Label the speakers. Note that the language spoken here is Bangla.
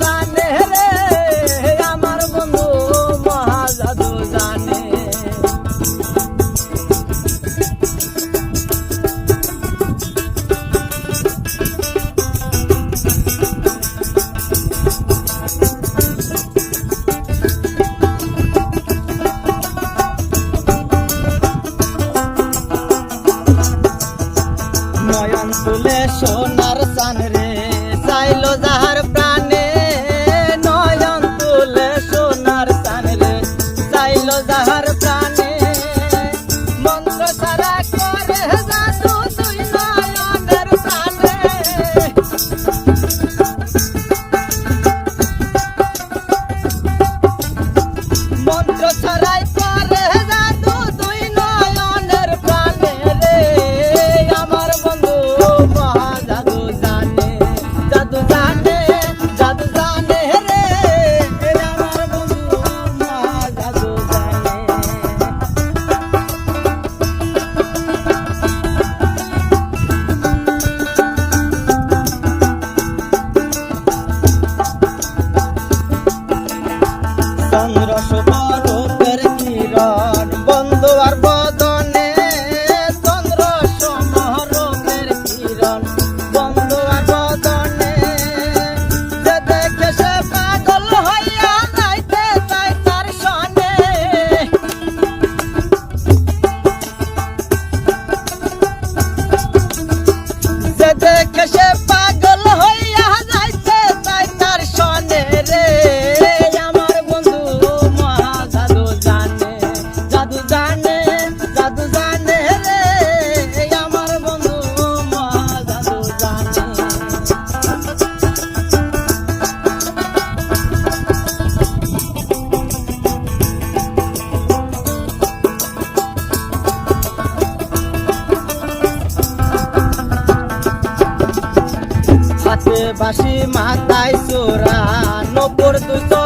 Speaker 1: জানে রে বন্ধু মহা জানে নয়ন তুলে সোনার চান রে চাইলো যাহার kashab বাঁচে বাসি মাথায় চোরা নপর দুশো